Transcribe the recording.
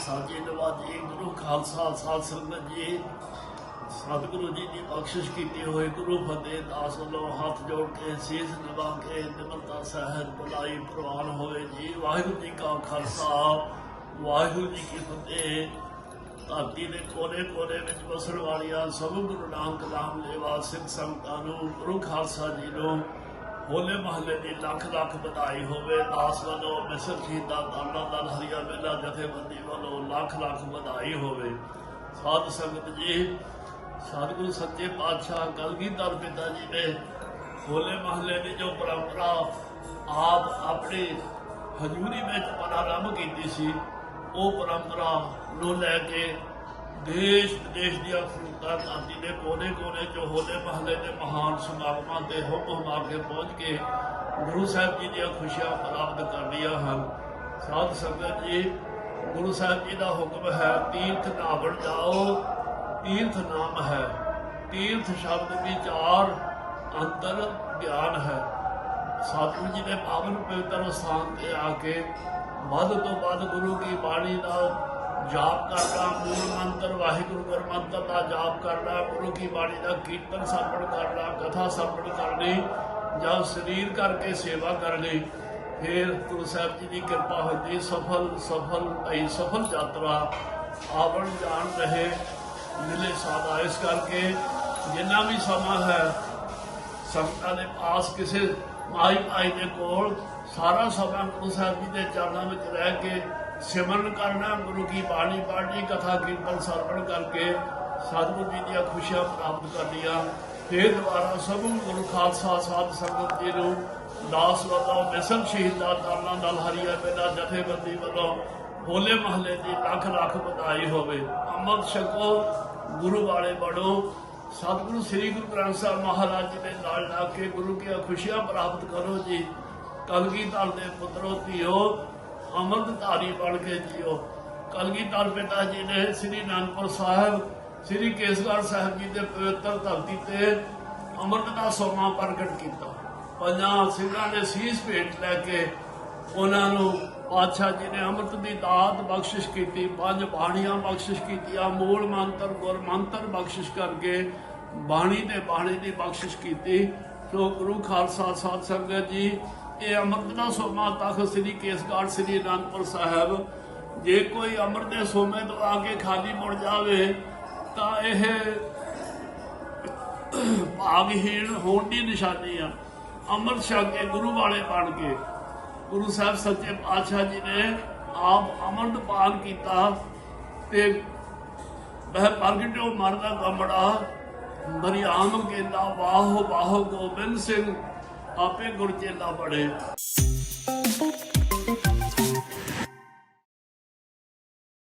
ਸਾਜੀ ਜੀ ਗੁਰੂ ਖਾਲਸਾ, ਸਾਧ ਸੰਗਤ ਜੀ, ਸਤਿਗੁਰੂ ਜੀ ਦੀ ਬਖਸ਼ਿਸ਼ ਕੀਤੀ ਹੋਈ, ਗੁਰੂ ਫਤਿਹ ਦਾਸ ਵੱਲੋਂ ਹੱਥ ਜੋੜ ਕੇ, ਸੀਸ ਨਵਾ ਕੇ, ਨਿਮਰਤਾ ਸਹਿਤ ਬੁਲਾਈ ਪ੍ਰਵਾਨ ਹੋਏ ਜੀ। ਵਾਹਿਗੁਰੂ ਜੀ ਕਾ ਖਾਲਸਾ, ਵਾਹਿਗੁਰੂ ਜੀ ਕੀ ਫਤਿਹ। ਧਰਤੀ ਦੇ ਕੋਨੇ ਕੋਨੇ ਵਿੱਚ ਵਸਣ ਵਾਲੀਆਂ ਸਭ ਗੁਰੂ ਨਾਨਕ ਨਾਮ ਲੇਵਾ ਸਿੱਖ ਸੰਗਤਾਂ ਨੂੰ, ਗੁਰੂ ਖਾਲਸਾ ਜੀ ਨੂੰ ਹੋਲੇ ਮਹੱਲੇ ਦੀ ਲੱਖ ਲੱਖ ਵਧਾਈ ਹੋਵੇ, ਦਾਸ ਵੱਲੋਂ ਮਿਸਰ ਸ਼ਹੀਦਾਂ ਦਾਨਾ ਦਲ ਹਰੀਆ ਮੇਲਾ ਜਥੇਬੰਦੀ ਵੱਲੋਂ ਲੱਖ ਲੱਖ ਵਧਾਈ ਹੋਵੇ। ਸਾਧ ਸੰਗਤ ਜੀ ਸਤਿਗੁਰੂ ਸੱਚੇ ਪਾਤਸ਼ਾਹ ਕਲਗੀਧਰ ਪਿਤਾ ਜੀ ਨੇ ਹੋਲੇ ਮਹੱਲੇ ਦੀ ਜੋ ਪਰੰਪਰਾ ਆਪ ਆਪਣੇ ਹਜ਼ੂਰੀ ਵਿੱਚ ਪ੍ਰਾਰੰਭ ਕੀਤੀ ਸੀ, ਉਹ ਪਰੰਪਰਾ ਨੂੰ ਲੈ ਕੇ ਦੇਸ਼ ਵਿਦੇਸ਼ ਦੀਆਂ ਖੂਤਾਂ ਧਰਤੀ ਦੇ ਕੋਨੇ-ਕੋਨੇ ਚ ਹੋਲੇ ਮਹੱਲੇ ਦੇ ਮਹਾਨ ਸਮਾਗਮਾਂ ਤੇ ਹੁਮ ਹੁਮਾ ਕੇ ਪਹੁੰਚ ਕੇ ਗੁਰੂ ਸਾਹਿਬ ਜੀ ਦੀਆਂ ਖੁਸ਼ੀਆਂ ਪ੍ਰਾਪਤ ਕਰਦੀਆਂ ਹਨ। ਸਾਧ ਸੰਗਤ ਜੀ, ਗੁਰੂ ਸਾਹਿਬ ਜੀ ਦਾ ਹੁਕਮ ਹੈ, ਤੀਰਥ ਨਾਵਣ ਜਾਓ, ਤੀਰਥ ਨਾਮ ਹੈ। ਤੀਰਥ ਸ਼ਬਦ ਵਿਚਾਰ ਅੰਤਰ ਗਿਆਨ ਹੈ। ਸਤਿਗੁਰੂ ਜੀ ਦੇ ਪਾਵਨ ਪਵਿੱਤਰ ਸਥਾਨ ਤੇ ਆ ਕੇ ਵੱਧ ਤੋਂ ਵੱਧ ਗੁਰੂ ਕੀ ਬਾਣੀ ਦਾ ਜਾਪ ਕਰਨਾ ਮੂਲ ਮੰਤਰ, ਵਾਹਿਗੁਰੂ ਗੁਰ ਮੰਤਰ ਦਾ ਜਾਪ ਕਰਨਾ ਗੁਰੂ ਕੀ ਬਾਣੀ ਦਾ ਕੀਰਤਨ ਸਰਵਣ ਕਰਨਾ ਕਥਾ ਸਰਵਣ ਕਰਨੀ ਜਾਂ ਸਰੀਰ ਕਰਕੇ ਸੇਵਾ ਕਰਨੀ, ਫਿਰ ਗੁਰੂ ਸਾਹਿਬ ਜੀ ਦੀ ਕਿਰਪਾ ਹੁੰਦੀ, ਸਫਲ ਸਫਲ ਭਈ ਸਫਲ ਯਾਤਰਾ, ਆਵਣ ਜਾਣ ਰਹੇ, ਮਿਲੇ ਸਾਦਾ ਇਸ ਕਰਕੇ, ਜਿੰਨਾ ਵੀ ਸਮਾਂ ਹੈ, ਸੰਗਤਾਂ ਦੇ ਪਾਸ, ਕਿਸੇ ਮਾਈ ਭਾਈ ਦੇ ਕੋਲ, ਸਾਰਾ ਸਮਾਂ ਗੁਰੂ ਸਾਹਿਬ ਜੀ ਦੇ ਚਰਨਾਂ ਵਿੱਚ ਰਹਿ ਕੇ ਸਿਮਰਨ ਕਰਨਾ, ਗੁਰੂ ਕੀ ਬਾਣੀ ਪੜ੍ਹਨੀ ਕਥਾ ਕੀਰਤਨ ਸਰਵਣ ਕਰਕੇ ਸਤਿਗੁਰੂ ਜੀ ਦੀਆਂ ਖੁਸ਼ੀਆਂ ਪ੍ਰਾਪਤ ਕਰਨੀਆਂ। ਫਿਰ ਦੁਬਾਰਾ ਸਭ ਗੁਰੂ ਖਾਲਸਾ ਸਾਹਿਬ ਸੰਗਤ ਜੀ ਨੂੰ ਦਾਸ ਵੱਲੋਂ ਮਿਸਲ ਸ਼ਹੀਦਾਂ ਦਾਨਾਂ ਦਲ ਹਰੀਆ ਮੇਲਾ ਜਥੇਬੰਦੀ ਵੱਲੋਂ ਹੋਲੇ ਮਹੱਲੇ ਦੀ ਲੱਖ ਲੱਖ ਵਧਾਈ ਹੋਵੇ। ਅੰਮ੍ਰਿਤ ਛਕੋ, ਗੁਰੂ ਵਾਲੇ ਬਣੋ। ਸਤਿਗੁਰੂ ਸ੍ਰੀ ਗੁਰੂ ਗ੍ਰੰਥ ਸਾਹਿਬ ਮਹਾਰਾਜ ਜੀ ਦੇ ਨਾਲ ਲਾ ਕੇ ਗੁਰੂ ਕੀ ਖੁਸ਼ੀਆਂ ਪ੍ਰਾਪਤ ਕਰੋ ਜੀ। ਕਲਗੀਧਰ ਦੇ ਪੁੱਤਰੋ, ਧੀਓ ਅੰਮ੍ਰਿਤ ਬਣ ਕੇ ਜੀਓ। ਕਲਗੀਧਰ ਪਿਤਾ ਜੀ ਨੇ ਸ੍ਰੀ ਅਨੰਦਪੁਰ ਸਾਹਿਬ, ਸ੍ਰੀ ਕੇਸਗੜ੍ਹ ਸਾਹਿਬ ਜੀ ਦੇ ਪਵਿੱਤਰ ਧਰਤੀ ਤੇ ਅੰਮ੍ਰਿਤ ਦਾ ਸੋਮਾ ਪ੍ਰਗਟ ਕੀਤਾ। ਪੰਜਾਂ ਸਿੰਘਾਂ ਨੇ ਸੀਸ ਭੇਟ ਲੈ ਕੇ ਉਹਨਾਂ ਨੂੰ ਪਾਤਸ਼ਾਹ ਜੀ ਨੇ ਅੰਮ੍ਰਿਤ ਦੀ ਦਾਤ ਬਖਸ਼ਿਸ਼ ਕੀਤੀ, ਪੰਜ ਬਾਣੀਆਂ ਬਖਸ਼ਿਸ਼ ਕੀਤੀਆਂ, ਮੂਲ ਮੰਤਰ, ਗੁਰ ਮੰਤਰ ਬਖਸ਼ਿਸ਼ ਕਰਕੇ ਬਾਣੀ ਤੇ ਬਾਣੀ ਦੀ ਬਖਸ਼ਿਸ਼ ਕੀਤੀ। ਸੋ ਗੁਰੂ ਖਾਲਸਾ ਸਾਧ ਸੰਗਤ ਜੀ ਇਹ ਅੰਮ੍ਰਿਤ ਦਾ ਸੋਮਾ ਤਖ਼ ਸ੍ਰੀ ਕੇਸਗੜ੍ਹ ਸ੍ਰੀ ਅਨੰਦਪੁਰ ਸਾਹਿਬ। ਜੇ ਕੋਈ ਅੰਮ੍ਰਿਤ ਦੇ ਸੋਮੇ ਤੋਂ ਆ ਕੇ ਖਾਲੀ ਮੁੜ ਜਾਵੇ, ਤਾਂ ਇਹ ਭਾਗਹੀਣ ਹੋਣ ਦੀ ਨਿਸ਼ਾਨੀ ਆ। ਅੰਮ੍ਰਿਤ ਛਕ ਕੇ ਗੁਰੂ ਵਾਲੇ ਬਣ ਕੇ, ਗੁਰੂ ਸਾਹਿਬ ਸੱਚੇ ਪਾਤਸ਼ਾਹ ਜੀ ਨੇ ਆਪ ਅੰਮ੍ਰਿਤ ਪਾਨ ਕੀਤਾ ਤੇ ਵਹ ਪ੍ਰਗਟਿਓ ਮਰਦਾ ਗਮੜਾ। ਮਰਿਆਮ ਕਹਿੰਦਾ ਵਾਹੋ ਵਾਹੋ ਗੋਬਿੰਦ ਸਿੰਘ ਆਪੇ ਗੁਰ ਚੇਲਾ ਬੜੇ